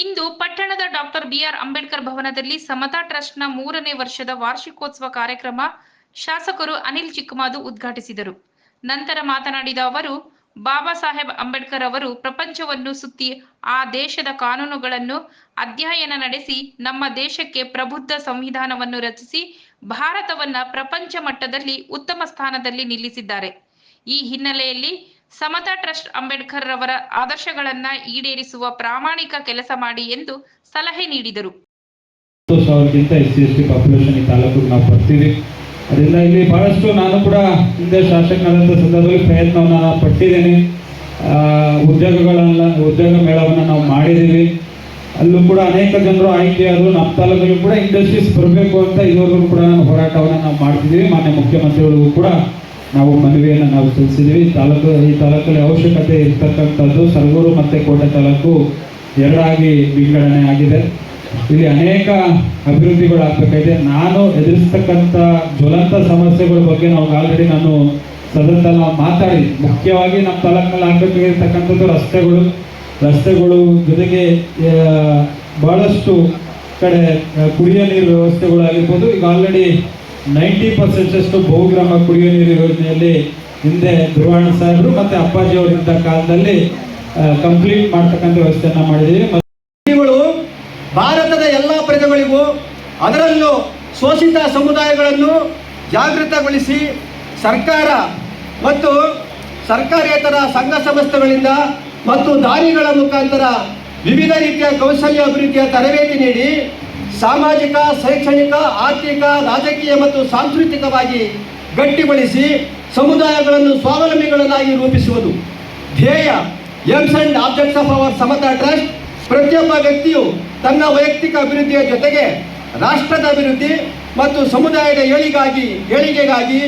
ಇಂದು ಪಟ್ಟಣದ doctor B R Ambedkar ಭವನದಲ್ಲಿ ಸಮತಾ ಟ್ರಸ್ಟ್ನ ಮೂರನೇ ವರ್ಷದ ವಾರ್ಷಿಕೋತ್ಸವ ಕಾರ್ಯಕ್ರಮ ಶಾಸಕರು ಅನಿಲ್ ಚಿಕ್ಕಮಾದು ಉದ್ಘಾಟಿಸಿದರು. ನಂತರ ಮಾತನಾಡಿದ ಅವರು, ಬಾಬಾ ಸಾಹೇಬ್ ಅಂಬೇಡ್ಕರ್ ಅವರು ಪ್ರಪಂಚವನ್ನು ಸುತ್ತಿ ಆ ದೇಶದ ಕಾನೂನುಗಳನ್ನು ಅಧ್ಯಯನ ನಡೆಸಿ ನಮ್ಮ ದೇಶಕ್ಕೆ ಪ್ರಬುದ್ಧ ಸಂವಿಧಾನವನ್ನು ರಚಿಸಿ ಭಾರತವನ್ನ ಪ್ರಪಂಚ ಮಟ್ಟದಲ್ಲಿ ಉತ್ತಮ ಸ್ಥಾನದಲ್ಲಿ ನಿಲ್ಲಿಸಿದ್ದಾರೆ. ಈ ಹಿನ್ನೆಲೆಯಲ್ಲಿ ಸಮತಾ ಟ್ರಸ್ಟ್ ಅಂಬೇಡ್ಕರ್ ರವರ ಆದರ್ಶಗಳನ್ನ ಈಡೇರಿಸುವ ಪ್ರಾಮಾಣಿಕ ಕೆಲಸ ಮಾಡಿ ಎಂದು ಸಲಹೆ ನೀಡಿದರು. ಸಾವಿರಕ್ಕಿಂತ ಎಸ್ ಎಸ್ ಟಿ ಈ ನಾವು ಬರ್ತೀವಿ. ಅದರಿಂದ ಇಲ್ಲಿ ಬಹಳಷ್ಟು ನಾನು ಕೂಡ ಹಿಂದೆ ಶಾಸಕನಾದಂಥ ಸಂದರ್ಭದಲ್ಲಿ ಪ್ರಯತ್ನವನ್ನು ನಾನು ಪಟ್ಟಿದ್ದೇನೆ ಉದ್ಯೋಗಗಳನ್ನ ಉದ್ಯೋಗ ಮೇಳವನ್ನು ನಾವು ಮಾಡಿದ್ದೀವಿ. ಅಲ್ಲೂ ಕೂಡ ಅನೇಕ ಜನರು ಆಯ್ಕೆಯಾದರು ನಮ್ಮ ತಾಲೂಕಲ್ಲಿ ಕೂಡ ಇಂಡಸ್ಟ್ರೀಸ್ ಬರಬೇಕು ಅಂತ ಇದುವರೆಗೂ ಕೂಡ ನಾನು ಹೋರಾಟವನ್ನು ನಾವು ಮಾಡ್ತಿದ್ದೀವಿ. ಮಾನ್ಯ ಮುಖ್ಯಮಂತ್ರಿಗಳಿಗೂ ಕೂಡ ನಾವು ಮನವಿಯನ್ನು ನಾವು ಸಲ್ಲಿಸಿದ್ದೀವಿ. ತಾಲೂಕು, ಈ ತಾಲೂಕಲ್ಲಿ ಅವಶ್ಯಕತೆ ಇರ್ತಕ್ಕಂಥದ್ದು ಸರಗೂರು ಮತ್ತು ಕೋಟೆ ತಾಲೂಕು ಎರಡಾಗಿ ವಿಂಗಡಣೆ ಆಗಿದೆ. ಇಲ್ಲಿ ಅನೇಕ ಅಭಿವೃದ್ಧಿಗಳು ಆಗ್ಬೇಕಾಗಿದೆ. ನಾನು ಎದುರಿಸ್ತಕ್ಕಂಥ ಜ್ವಲಂತ ಸಮಸ್ಯೆಗಳ ಬಗ್ಗೆ ನಾವು ಆಲ್ರೆಡಿ ನಾನು ಸದನದಲ್ಲಿ ಮಾತಾಡಿ ಮುಖ್ಯವಾಗಿ ನಮ್ಮ ತಾಲೂಕಿನಲ್ಲಿ ಆಗ್ಬೇಕಾಗಿರ್ತಕ್ಕಂಥದ್ದು ರಸ್ತೆಗಳು. ರಸ್ತೆಗಳು ಜೊತೆಗೆ ಬಹಳಷ್ಟು ಕಡೆ ಕುಡಿಯೋ ನೀರು ವ್ಯವಸ್ಥೆಗಳು ಆಗಿರ್ಬೋದು ಈಗ ಆಲ್ರೆಡಿ ನೈಂಟಿ ಪರ್ಸೆಂಟಷ್ಟು ಬಹುಗ್ರಾಮ ಕುಡಿಯುವ ನೀರು ಯೋಜನೆಯಲ್ಲಿ ಹಿಂದೆ ಧ್ರುವಣ ಸಾಹೇಬರು ಮತ್ತು ಅಪ್ಪಾಜಿ ಅವರಿದ್ದ ಕಾಲದಲ್ಲಿ ಕಂಪ್ಲೀಟ್ ಮಾಡ್ತಕ್ಕಂಥ ವ್ಯವಸ್ಥೆಯನ್ನು ಮಾಡಿದ್ದೀವಿ. ಭಾರತದ ಎಲ್ಲ ಪ್ರಜೆಗಳಿಗೂ ಅದರಲ್ಲೂ ಶೋಷಿತ ಸಮುದಾಯಗಳನ್ನು ಜಾಗೃತಗೊಳಿಸಿ ಸರ್ಕಾರ ಮತ್ತು ಸರ್ಕಾರೇತರ ಸಂಘ ಸಂಸ್ಥೆಗಳಿಂದ ಮತ್ತು ದಾರಿಗಳ ಮುಖಾಂತರ ವಿವಿಧ ರೀತಿಯ ಕೌಶಲ್ಯ ಅಭಿವೃದ್ಧಿಯ ತರಬೇತಿ ನೀಡಿ ಸಾಮಾಜಿಕ, ಶೈಕ್ಷಣಿಕ, ಆರ್ಥಿಕ, ರಾಜಕೀಯ ಮತ್ತು ಸಾಂಸ್ಕೃತಿಕವಾಗಿ ಗಟ್ಟಿಗೊಳಿಸಿ ಸಮುದಾಯಗಳನ್ನು ಸ್ವಾವಲಂಬಿಗಳನ್ನಾಗಿ ರೂಪಿಸುವುದು. ಧ್ಯೇಯ aims and objects of our Samata trust ಪ್ರತಿಯೊಬ್ಬ ವ್ಯಕ್ತಿಯು ತನ್ನ ವೈಯಕ್ತಿಕ ಅಭಿವೃದ್ಧಿಯ ಜೊತೆಗೆ ರಾಷ್ಟ್ರದ ಅಭಿವೃದ್ಧಿ ಮತ್ತು ಸಮುದಾಯದ ಏಳಿಗಾಗಿ, ಏಳಿಗೆಗಾಗಿ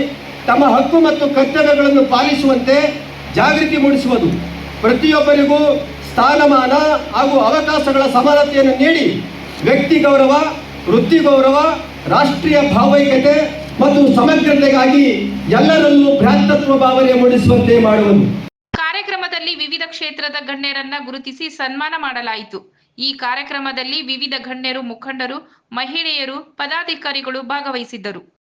ತಮ್ಮ ಹಕ್ಕು ಮತ್ತು ಕರ್ತವ್ಯಗಳನ್ನು ಪಾಲಿಸುವಂತೆ ಜಾಗೃತಿ ಮೂಡಿಸುವುದು. ಪ್ರತಿಯೊಬ್ಬರಿಗೂ ಸ್ಥಾನಮಾನ ಹಾಗೂ ಅವಕಾಶಗಳ ಸಮಾನತೆಯನ್ನು ನೀಡಿ ವ್ಯಕ್ತಿ ಗೌರವ, ವೃತ್ತಿ ಗೌರವ, ರಾಷ್ಟ್ರೀಯ ಭಾವೈಕ್ಯತೆ ಮತ್ತು ಸಮಗ್ರತೆಗಾಗಿ ಎಲ್ಲರಲ್ಲೂ ಭ್ರಾತೃತ್ವ ಭಾವನೆ ಮೂಡಿಸುವಂತೆ ಮಾಡುವುದು. ಕಾರ್ಯಕ್ರಮದಲ್ಲಿ ವಿವಿಧ ಕ್ಷೇತ್ರದ ಗಣ್ಯರನ್ನ ಗುರುತಿಸಿ ಸನ್ಮಾನ ಮಾಡಲಾಯಿತು. ಈ ಕಾರ್ಯಕ್ರಮದಲ್ಲಿ ವಿವಿಧ ಗಣ್ಯರು, ಮುಖಂಡರು, ಮಹಿಳೆಯರು, ಪದಾಧಿಕಾರಿಗಳು ಭಾಗವಹಿಸಿದ್ದರು.